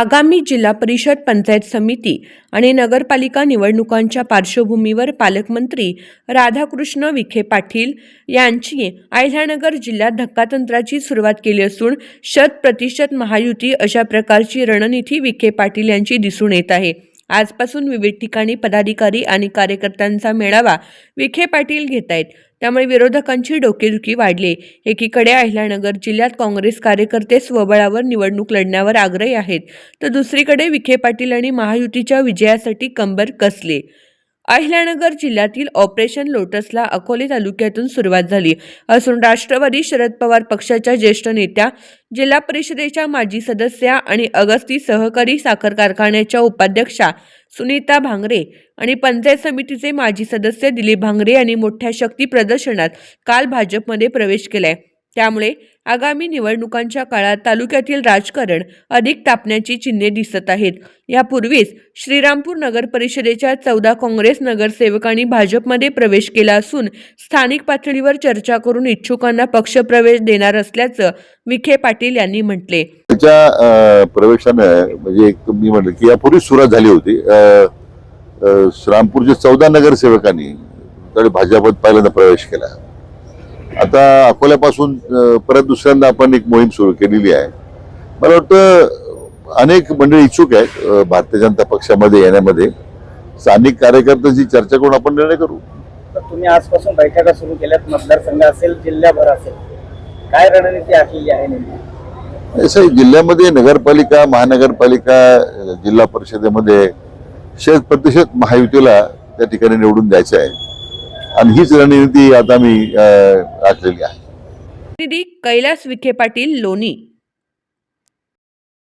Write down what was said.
आगामी जिल्हा परिषद पंचायत समिती आणि नगरपालिका निवडणुकांच्या पार्श्वभूमीवर पालकमंत्री राधाकृष्ण विखे पाटील यांची अहिल्यानगर जिल्ह्यात धक्कातंत्राची सुरुवात केली असून शत प्रतिशत महायुती अशा प्रकारची रणनीती विखे पाटील यांची दिसून येत आहे. आजपासून विविध ठिकाणी पदाधिकारी आणि कार्यकर्त्यांचा मेळावा विखे पाटील घेत आहेत. त्यामुळे विरोधकांची डोकेदुखी वाढली. एकीकडे अहिल्यानगर जिल्ह्यात काँग्रेस कार्यकर्ते स्वबळावर निवडणूक लढण्यावर आग्रही आहेत. तर दुसरीकडे विखे पाटील आणि महायुतीच्या विजयासाठी कंबर कसले? अहिल्यानगर जिल्ह्यातील ऑपरेशन लोटसला अकोले तालुक्यातून सुरुवात झाली. असून राष्ट्रवादी शरद पवार पक्षाच्या ज्येष्ठ नेत्या जिल्हा परिषदेच्या माजी सदस्या आणि अगस्ती सहकारी साखर कारखान्याच्या उपाध्यक्षा सुनीता भांगरे आणि पंचायत समितीचे माजी सदस्य दिलीप भांगरे यांनी मोठ्या शक्ती प्रदर्शनात काल भाजपमध्ये प्रवेश केलाय. त्यामुळे आगामी निवडणुकांच्या काळात तालुक्यातील राजकारण अधिक तापण्याची चिन्हे दिसत आहेत. यापूर्वीच श्रीरामपूर नगर परिषदेच्या चौदा काँग्रेस नगरसेवकांनी भाजपमध्ये प्रवेश केला असून स्थानिक पातळीवर चर्चा करून इच्छुकांना पक्षप्रवेश देणार असल्याचं विखे पाटील यांनी म्हटले. त्याच्या प्रवेशानं म्हणजे मी म्हटलं की यापूर्वी सुरुवात झाली होती. श्रीरामपूरच्या चौदा नगरसेवकांनी भाजपात पहिल्यांदा प्रवेश केला. आता अकोल्यापासून परत दुसऱ्यांदा आपण एक मोहीम सुरू केलेली आहे. मला वाटतं अनेक मंडळी इच्छुक आहेत भारतीय जनता पक्षामध्ये येण्यामध्ये. स्थानिक कार्यकर्त्यांची चर्चा करून आपण निर्णय करू. तुम्ही आजपासून बैठका सुरू केल्यात मतदारसंघ असेल जिल्ह्याभर असेल. काय रणनीती आखलेली आहे नेमकी? जिल्ह्यामध्ये नगरपालिका महानगरपालिका जिल्हा परिषदेमध्ये शत प्रतिशत महायुतीला त्या ठिकाणी निवडून द्यायचं आहे. आणि हीच रणनीती आता मी गाजलेली आहे. निधी कैलास विखे पाटील लोणी.